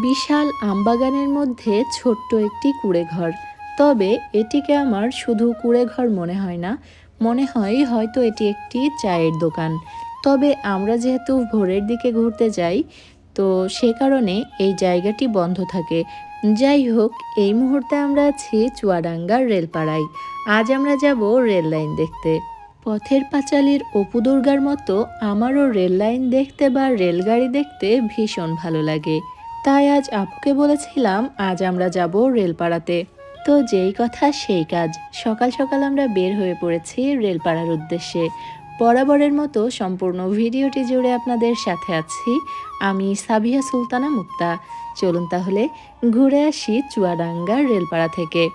বিশাল আমবাগানের মধ্যে ছোট্ট একটি কুড়ে ঘর তবে এটিকে আমার শুধু কুড়ে ঘর মনে হয় না, মনে হয় হয়তো এটি একটি চায়ের দোকান। তবে আমরা যেহেতু ভোরের দিকে ঘুরতে যাই, তো সে কারণে এই জায়গাটি বন্ধ থাকে। যাই হোক, এই মুহূর্তে আমরা আছি চুয়াডাঙ্গার রেলপাড়ায়। আজ আমরা যাব রেল লাইন দেখতে। পথের পাঁচালীর অপু দুর্গার মতো আমারও রেল লাইন দেখতে বা রেলগাড়ি দেখতে ভীষণ ভালো লাগে। তাই আজ আপুকে বলেছিলাম, আজ আমরা যাব রেলপাড়াতে। তো যেই কথা সেই কাজ। সকাল সকাল আমরা বের হয়ে পড়েছি রেলপাড়ার উদ্দেশ্যে। বরাবরের মতো সম্পূর্ণ ভিডিওটি জুড়ে আপনাদের সাথে আছি আমি সাবিয়া সুলতানা মুক্তা। চলুন তাহলে ঘুরে আসি চুয়াডাঙ্গার রেলপাড়া থেকে।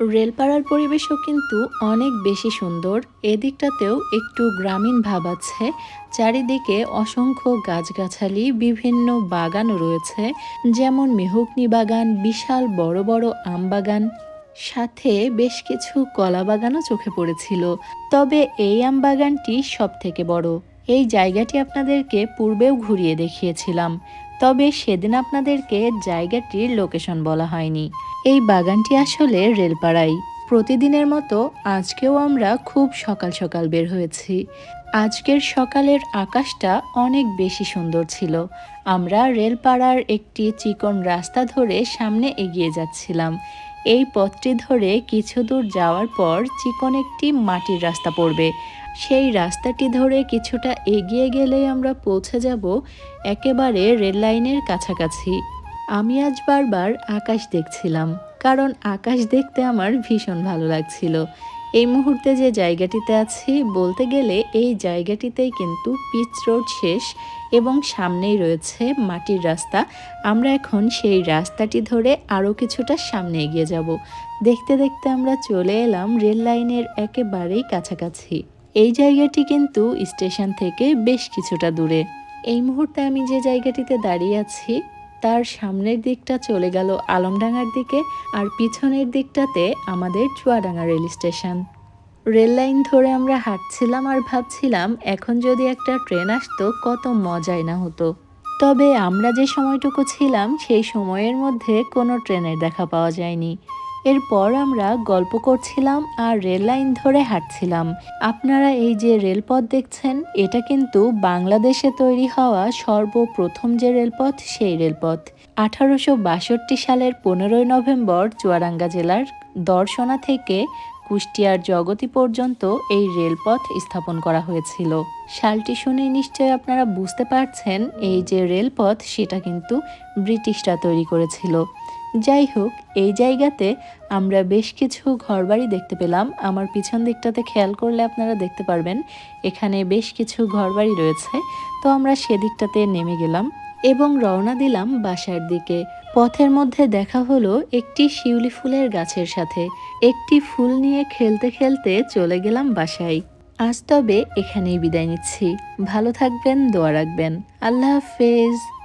রেলপাড়ার পরিবেশও কিন্তু অনেক বেশি সুন্দর। এদিকটাতেও একটু গ্রামীণ ভাব আছে। চারিদিকে অসংখ্য গাছগাছালি, বিভিন্ন বাগানও রয়েছে। যেমন মেহগনি বাগান, বিশাল বড় বড় আম বাগান। সাথে বেশ কিছু কলা বাগানও চোখে পড়েছিল। তবে এই আম বাগানটি সব থেকে বড়। এই জায়গাটি আপনাদেরকে পূর্বেও ঘুরিয়ে দেখিয়েছিলাম। তবে সেদিন আপনাদেরকে জায়গাটির লোকেশন বলা হয়নি। এই বাগানটি আসলে রেলপাড়াই। প্রতিদিনের মতো আজকেও আমরা খুব সকাল সকাল বের হয়েছি। আজকের সকালের আকাশটা অনেক বেশি সুন্দর ছিল। আমরা রেলপাড়ার একটি চিকন রাস্তা ধরে সামনে এগিয়ে যাচ্ছিলাম। এই পথটি ধরে কিছু দূর যাওয়ার পর চিকন একটি মাটির রাস্তা পড়বে। সেই রাস্তাটি ধরে কিছুটা এগিয়ে গেলেই আমরা পৌঁছে যাব একেবারে রেল লাইনের কাছাকাছি। আমি আজ বারবার আকাশ দেখছিলাম, কারণ আকাশ দেখতে আমার ভীষণ ভালো লাগছিল। এই মুহূর্তে যে জায়গাটিতে আছি, বলতে গেলে এই জায়গাটিতেই কিন্তু পিচ রোড শেষ এবং সামনেই রয়েছে মাটির রাস্তা। আমরা এখন সেই রাস্তাটি ধরে আরও কিছুটা সামনে এগিয়ে যাব। দেখতে দেখতে আমরা চলে এলাম রেল লাইনের একেবারেই কাছাকাছি। এই জায়গাটি কিন্তু স্টেশন থেকে বেশ কিছুটা দূরে। এই মুহূর্তে আমি যে জায়গাটিতে দাঁড়িয়ে আছি, তার সামনের দিকটা চলে গেল আলমডাঙ্গার দিকে, আর পিছনের দিকটাতে আমাদের Chuadanga rail station. Rail line ধরে আমরা হাঁটছিলাম আর ভাবছিলাম, এখন যদি একটা ট্রেন আসতো, কত মজাই না হতো। তবে আমরা যে সময়টুকু ছিলাম, সেই সময়ের মধ্যে কোনো ট্রেনের দেখা পাওয়া যায়নি। এরপর আমরা গল্প করছিলাম আর রেল লাইন ধরে হাঁটছিলাম। আপনারা এই যে রেলপথ দেখছেন, এটা কিন্তু বাংলাদেশে তৈরি হওয়া সর্বপ্রথম যে রেলপথ, সেই রেলপথ। আঠারোশো বাষট্টি সালের পনেরোই নভেম্বর চুয়াডাঙ্গা জেলার দর্শনা থেকে কুষ্টিয়ার জগতি পর্যন্ত এই রেলপথ স্থাপন করা হয়েছিল। সালটি শুনে নিশ্চয়ই আপনারা বুঝতে পারছেন, এই যে রেলপথ, সেটা কিন্তু ব্রিটিশরা তৈরি করেছিল। যাই হোক, এই জায়গাতে আমরা বেশ কিছু ঘরবাড়ি দেখতে পেলাম। আমার পিছন দিকটাতে খেয়াল করলে আপনারা দেখতে পারবেন, এখানে বেশ কিছু ঘরবাড়ি রয়েছে। তো আমরা সেদিকটাতে নেমে গেলাম। এবং রওনা দিলাম বাসার দিকে। পথের মধ্যে দেখা হলো একটি শিউলি ফুলের গাছের সাথে। একটি ফুল নিয়ে খেলতে খেলতে চলে গেলাম বাসায়। আজ তবে এখানেই বিদায় নিচ্ছি। ভালো থাকবেন, দোয়া রাখবেন। আল্লাহ হাফেজ।